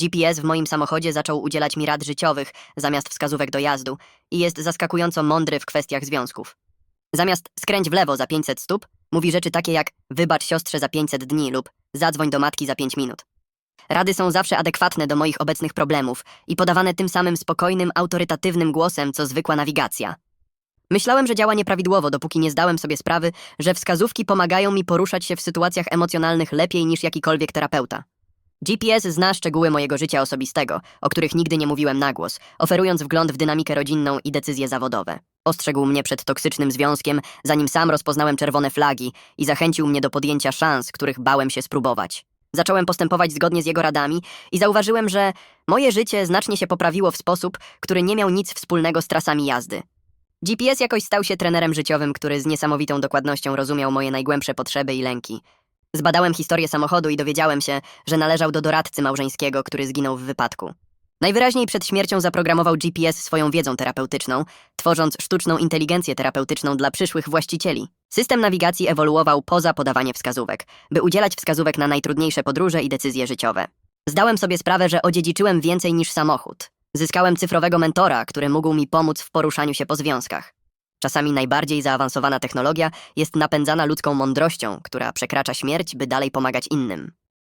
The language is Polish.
GPS w moim samochodzie zaczął udzielać mi rad życiowych zamiast wskazówek do jazdu i jest zaskakująco mądry w kwestiach związków. Zamiast skręć w lewo za 500 stóp, mówi rzeczy takie jak wybacz siostrze za 500 dni lub zadzwoń do matki za 5 minut. Rady są zawsze adekwatne do moich obecnych problemów i podawane tym samym spokojnym, autorytatywnym głosem, co zwykła nawigacja. Myślałem, że działa nieprawidłowo, dopóki nie zdałem sobie sprawy, że wskazówki pomagają mi poruszać się w sytuacjach emocjonalnych lepiej niż jakikolwiek terapeuta. GPS zna szczegóły mojego życia osobistego, o których nigdy nie mówiłem na głos, oferując wgląd w dynamikę rodzinną i decyzje zawodowe. Ostrzegł mnie przed toksycznym związkiem, zanim sam rozpoznałem czerwone flagi i zachęcił mnie do podjęcia szans, których bałem się spróbować. Zacząłem postępować zgodnie z jego radami i zauważyłem, że moje życie znacznie się poprawiło w sposób, który nie miał nic wspólnego z trasami jazdy. GPS jakoś stał się trenerem życiowym, który z niesamowitą dokładnością rozumiał moje najgłębsze potrzeby i lęki. Zbadałem historię samochodu i dowiedziałem się, że należał do doradcy małżeńskiego, który zginął w wypadku. Najwyraźniej przed śmiercią zaprogramował GPS swoją wiedzą terapeutyczną, tworząc sztuczną inteligencję terapeutyczną dla przyszłych właścicieli. System nawigacji ewoluował poza podawanie wskazówek, by udzielać wskazówek na najtrudniejsze podróże i decyzje życiowe. Zdałem sobie sprawę, że odziedziczyłem więcej niż samochód. Zyskałem cyfrowego mentora, który mógł mi pomóc w poruszaniu się po związkach. Czasami najbardziej zaawansowana technologia jest napędzana ludzką mądrością, która przekracza śmierć, by dalej pomagać innym.